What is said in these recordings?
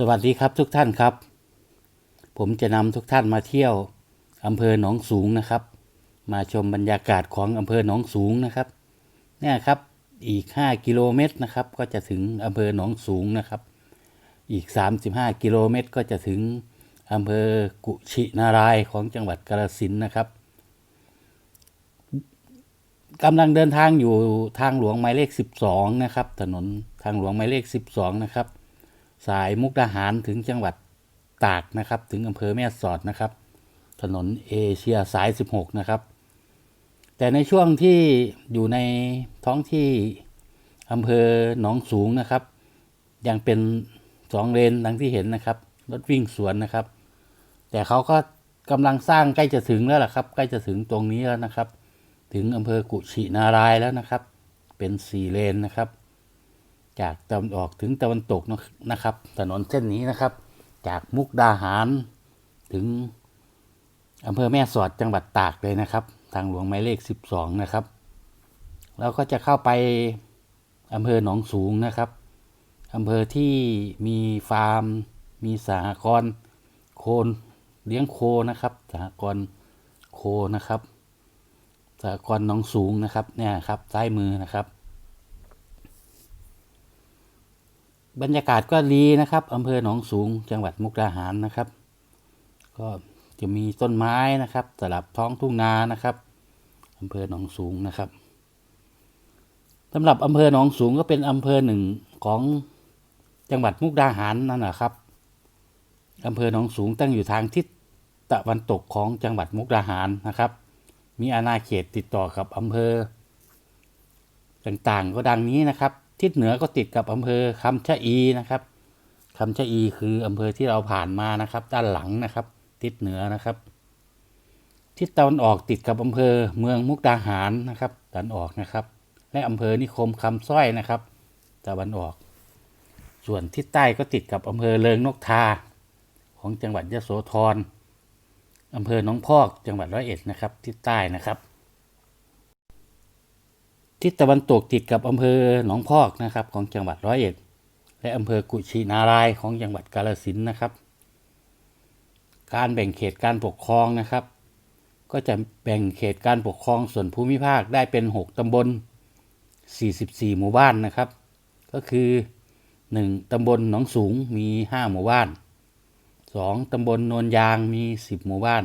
สวัสดีครับทุกท่านครับ ผมจะนำทุกท่านมาเที่ยวอำเภอหนองสูงนะครับ มาชมบรรยากาศของอำเภอหนองสูงนะครับเนี่ยครับอีก 5 กิโลเมตรนะครับ ก็จะถึงอำเภอหนองสูงนะครับ อีก 35 กิโลเมตรก็จะถึงอำเภอกุชินารายของจังหวัดกาฬสินธุ์นะครับกำลังเดินทางอยู่ทางหลวงหมายเลข 12 นะครับ ถนนทางหลวงหมายเลข 12 นะครับ สายมุกดาหารถึงจังหวัดตากนะครับ ถึงอำเภอแม่สอดนะครับ ถนนเอเชียสาย 16 นะครับ แต่ในช่วงที่อยู่ในท้องที่อำเภอหนองสูงนะครับ ยังเป็นสองเลนดังที่เห็นนะครับรถวิ่งสวนนะครับ แต่เขาก็กำลังสร้างใกล้จะถึงแล้วล่ะครับ ใกล้จะถึงตรงนี้แล้วนะครับ ถึงอำเภอกุชินารายแล้วนะครับ เป็นสี่เลนนะครับ จากตะวันออกถึงตะวันตกนะครับ ถนนเส้นนี้นะครับ จากมุกดาหารถึงอำเภอแม่สอดจังหวัดตากเลยนะครับ ทางหลวงหมายเลข 12 นะครับ แล้วก็จะเข้าไปอำเภอหนองสูงนะครับอำเภอที่มีฟาร์ม มีสหกรณ์โคนเลี้ยงโคนะครับสหกรณ์โคนะครับสหกรณ์หนองสูงนะครับเนี่ยครับซ้ายมือนะครับ บรรยากาศก็ดีนะครับอำเภอหนองสูงจังหวัดมุกดาหารนะครับ ก็จะมีต้นไม้นะครับสลับท้องทุ่งนานะครับอำเภอหนองสูงนะครับสำหรับอำเภอหนองสูงก็เป็นอำเภอหนึ่งของจังหวัดมุกดาหารนั่นแหละครับอำเภอหนองสูงตั้งอยู่ทางทิศตะวันตกของจังหวัดมุกดาหารนะครับ มีอาณาเขตติดต่อกับอำเภอต่างๆ ก็ดังนี้นะครับ ทิศเหนือก็ติดกับอำเภอคำชะอีนะครับคำชะอีคืออำเภอที่เราผ่านมานะครับ ด้านหลังนะครับ ทิศเหนือนะครับ ทิศตะวันออกติดกับอำเภอเมืองมุกดาหารนะครับตะวันออกนะครับ และอำเภอนิคมคำสร้อยนะครับตะวันออก ส่วนทิศใต้ก็ติดกับอำเภอเลิงนกทา ของจังหวัดยะโสธรอำเภอหนองพอกจังหวัดร้อยเอ็ดนะครับ ทิศใต้นะครับ ทิศตะวันตกติดกับอำเภอหนองพอกนะครับของจังหวัดร้อยเอ็ด และอำเภอกุชินารายของจังหวัดกาฬสินนะครับ การแบ่งเขตการปกครองนะครับ ก็จะแบ่งเขตการปกครองส่วนภูมิภาคได้เป็น 6 ตำบล 44 หมู่บ้านนะครับ ก็คือ 1. ตำบลหนองสูงมี 5 หมู่บ้าน 2. ตำบลโนนยางมี 10 หมู่บ้าน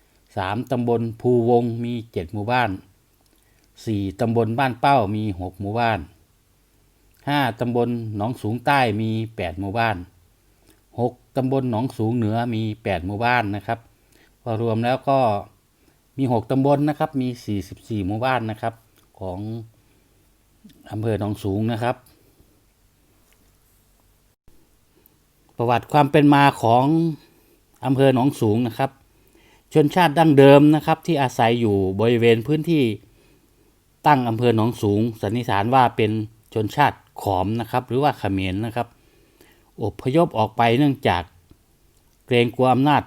3. ตำบลภูวงมี 7 หมู่บ้าน 4. ตำบลบ้านเป้ามี 6 หมู่บ้าน 5. ตำบลหนองสูงใต้มี 8 หมู่บ้าน 6. ตำบลหนองสูงเหนือมี 8 หมู่บ้านนะครับพอรวมแล้วก็มี 6 ตำบลนะครับ มี 44 หมู่บ้านนะครับ ของอำเภอหนองสูงนะครับ ประวัติความเป็นมาของอำเภอหนองสูงนะครับ ชนชาติดั้งเดิมนะครับที่อาศัยอยู่บริเวณพื้นที่ ตั้งอำเภอหนองสูงสันนิษฐานว่าเป็นชนชาติขอมนะครับ หรือว่าขเขมรนะครับ อบพยพออกไปเนื่องจากเกรงกลัวอำนาจ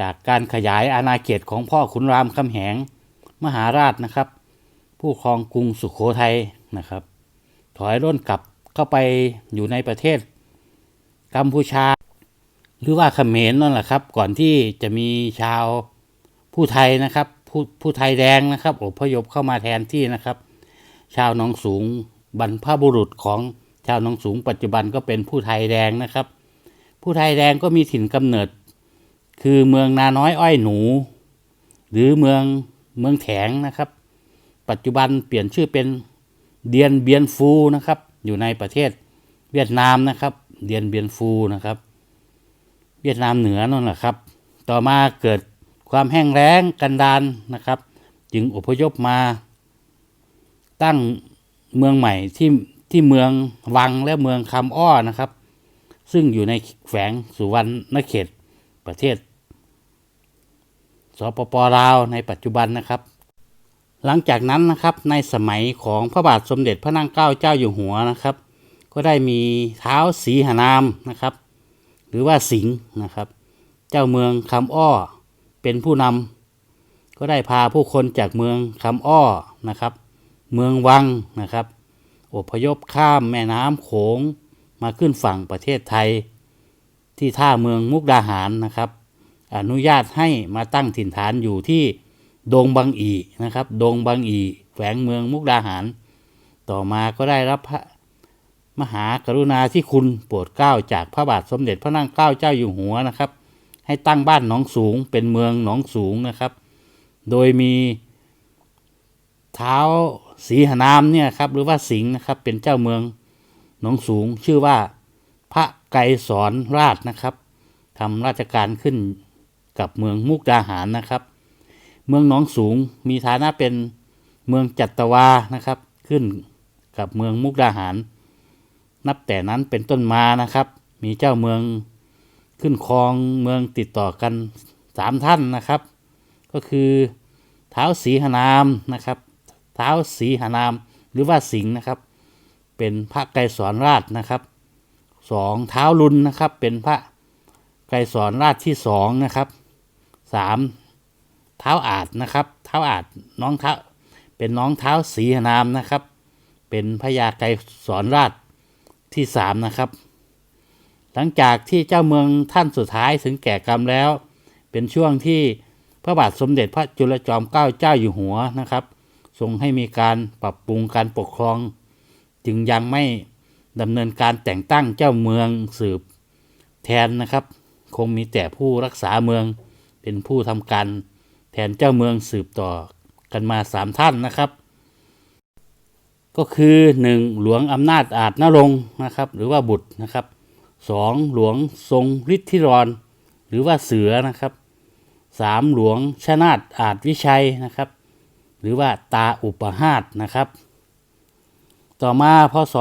จากการขยายอาณาเขตของพ่อขุนรามคำแหงมหาราชนะครับ ผู้ครองกรุงสุขโขทัยนะครับ ถอยร่นกลับเข้าไปอยู่ในประเทศ กัมพูชา หรือว่าเขมรนั่นแหละครับ ก่อนที่จะมีชาวผู้ไทยนะครับ ผู้ผู้ไทยแดงนะครับอพยพเข้ามาแทนที่นะครับ ชาวหนองสูงบรรพบุรุษของชาวหนองสูง ปัจจุบันก็เป็นผู้ไทยแดงนะครับ ผู้ไทยแดงก็มีถิ่นกำเนิด คือเมืองนาน้อยอ้อยหนู หรือเมืองเมืองแถงนะครับ ปัจจุบันเปลี่ยนชื่อเป็นเดียนเบียนฟูนะครับอยู่ในประเทศเวียดนามนะครับ เดียนเบียนฟูนะครับ เวียดนามเหนือนั่นแหละครับ ต่อมาเกิด ความแห้งแล้งกันดานนะครับ จึงอพยพมา ตั้งเมืองใหม่ที่ที่เมืองวังและเมืองคำอ้อนะครับ ซึ่งอยู่ในแฝงสุวรรณเขตประเทศสปปลาวในปัจจุบันนะครับ หลังจากนั้นนะครับในสมัยของพระบาทสมเด็จพระนางเกล้าเจ้าอยู่หัวนะครับ ก็ได้มีเท้าสีหานามนะครับ หรือว่าสิงห์นะครับ เจ้าเมืองคำอ้อ เป็นผู้นำก็ได้พาผู้คนจากเมืองคำอ้อนะครับ เมืองวังนะครับอพยพข้ามแม่น้ำโขงมาขึ้นฝั่งประเทศไทย ที่ท่าเมืองมุกดาหารนะครับ อนุญาตให้มาตั้งถิ่นฐานอยู่ที่ดงบางอีนะครับ ดงบางอีแขวงเมืองมุกดาหาร ต่อมาก็ได้รับพระมหากรุณาธิคุณโปรดเกล้าจากพระบาทสมเด็จพระนั่งเกล้าเจ้าอยู่หัวนะครับ ให้ตั้งบ้านหนองสูงเป็นเมืองหนองสูงนะครับ โดยมีเท้าสีหนามเนี่ยครับหรือว่าสิงห์นะครับเป็นเจ้าเมืองหนองสูง ชื่อว่าพระไกรสอนราชนะครับทำราชการขึ้นกับเมืองมุกดาหารนะครับ เมืองหนองสูงมีฐานะเป็นเมืองจัตวานะครับ ขึ้นกับเมืองมุกดาหาร นับแต่นั้นเป็นต้นมานะครับ มีเจ้าเมือง ขึ้นครองเมืองติดต่อกันสามท่านนะครับ ก็คือเท้าสีหนามนะครับเท้าสีหนามหรือว่าสิงห์นะครับ เป็นพระไกรสอนราชนะครับสองเท้าวรุนนะครับ เป็นพระไกรสอนราชที่สองนะครับสามเท้าอาจนะครับ เท้าอาจน้องเท้าเป็นน้องเท้าสีหนามนะครับ เป็นพญาไกรสอนราชที่สามนะครับ ลังจากที่เจ้าเมืองท่านสุดท้ายถึงแก่กรรมแล้ว เป็นช่วงที่พระบาทสมเด็จพระจุลจอมเกล้าเจ้าอยู่หัวนะครับทรงให้มีการปรับปรุงการปกครอง จึงยังไม่ดำเนินการแต่งตั้งเจ้าเมืองสืบแทนนะครับ คงมีแต่ผู้รักษาเมืองเป็นผู้ทำการแทนเจ้าเมืองสืบต่อกันมาสามท่านนะครับ ก็คือ 1. หลวงอำนาจอาจนรงนะครับ หรือว่าบุตรนะครับ 2. หลวงทรงฤทธิรอนหรือว่าเสือนะครับ 3. หลวงชนาดอาจวิชัยนะครับ หรือว่าตาอุปหาตนะครับ ต่อมาพศ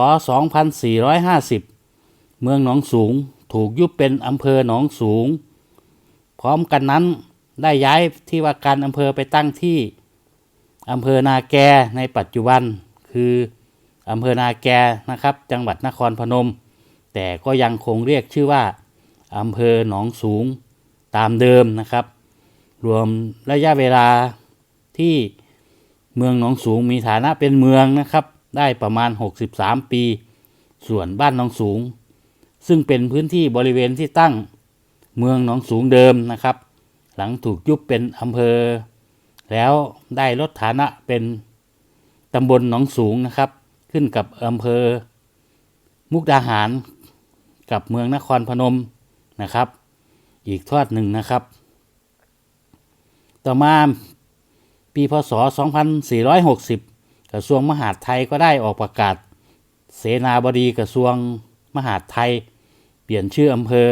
2450 เมืองหนองสูงถูกยุบเป็นอำเภอหนองสูง พร้อมกันนั้นได้ย้ายที่ว่าการอำเภอไปตั้งที่อำเภอนาแกในปัจจุบันคืออำเภอนาแกนะครับ จังหวัดนครพนม แต่ก็ยังคงเรียกชื่อว่าอำเภอหนองสูงตามเดิมนะครับ รวมระยะเวลาที่เมืองหนองสูงมีฐานะเป็นเมืองนะครับ ได้ประมาณ 63 ปี ส่วนบ้านหนองสูง ซึ่งเป็นพื้นที่บริเวณที่ตั้งเมืองหนองสูงเดิมนะครับ หลังถูกยุบเป็นอำเภอ แล้วได้ลดฐานะเป็นตำบลหนองสูงนะครับ ขึ้นกับอำเภอ มุกดาหาร กับเมืองนครพนมนะครับ อีกทอดหนึ่งนะครับ ต่อมาปีพศ 2460 กระทรวงมหาดไทยก็ได้ออกประกาศ เสนาบดีกระทรวงมหาดไทย เปลี่ยนชื่ออำเภอ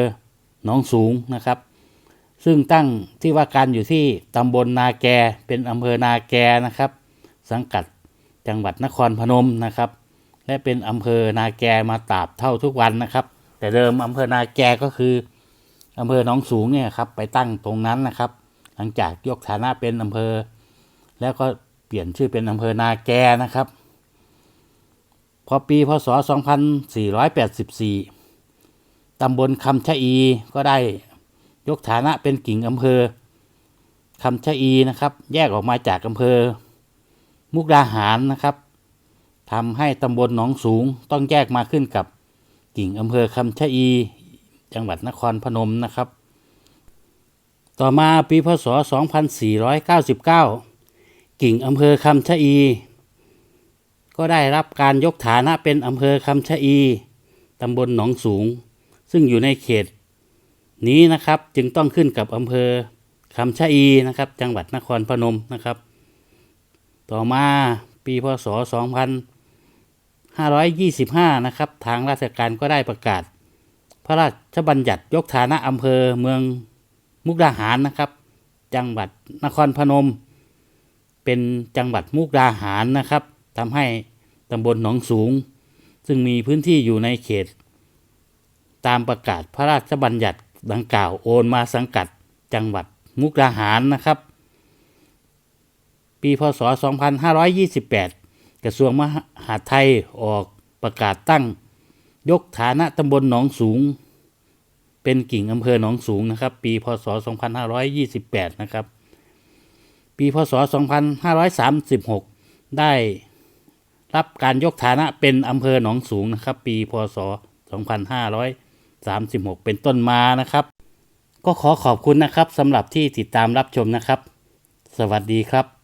หนองสูงนะครับ ซึ่งตั้งที่ว่าการอยู่ที่ตำบลนาแกเป็นอำเภอนาแกนะครับ สังกัดจังหวัดนครพนมนะครับ และเป็นอำเภอนาแกมาตราบเท่าทุกวันนะครับ แต่เดิมอำเภอนาแกก็คืออำเภอหนองสูงเนี่ยครับไปตั้งตรงนั้นนะครับ หลังจากยกฐานะเป็นอำเภอ แล้วก็เปลี่ยนชื่อเป็นอำเภอนาแกนะครับ พอปีพศ 2484 ตำบลคำชะอีก็ได้ยกฐานะเป็นกิ่งอำเภอคำชะอีนะครับ แยกออกมาจากอำเภอ มุกดาหารนะครับทำให้ตำบลหนองสูงต้องแยกมาขึ้นกับ กิ่งอำเภอคำชะอี จังหวัดนครพนมนะครับ ต่อมาปีพศ 2499 กิ่งอำเภอคำชะอี ก็ได้รับการยกฐานะเป็นอำเภอคำชะอีตำบลหนองสูง ซึ่งอยู่ในเขต นี้นะครับจึงต้องขึ้นกับอำเภอคำชะอีนะครับ จังหวัดนครพนมนะครับ ต่อมาปีพศ 2 2525 นะครับ ทางราชการก็ได้ประกาศ พระราชบัญญัติยกฐานะอำเภอเมืองมุกดาหารนะครับ จังหวัดนครพนม เป็นจังหวัดมุกดาหารนะครับทำให้ตำบลหนองสูง ซึ่งมีพื้นที่อยู่ในเขต ตามประกาศพระราชบัญญัติดังกล่าวโอนมาสังกัดจังหวัดมุกดาหารนะครับ ปีพศ 2528 กระทรวงมหา ดไทยออกประกาศตั้ง ยกฐานะตำบลหนองสูง เป็นกิ่งอำเภอหนองสูงนะครับ ปีพศ 2528 นะครับ ปีพศ 2536 ได้รับการยกฐานะเป็นอำเภอหนองสูงนะครับ ปีพศ 2536 เป็นต้นมานะครับ ก็ขอขอบคุณนะครับสำหรับที่ติดตามรับชมนะครับ สวัสดีครับ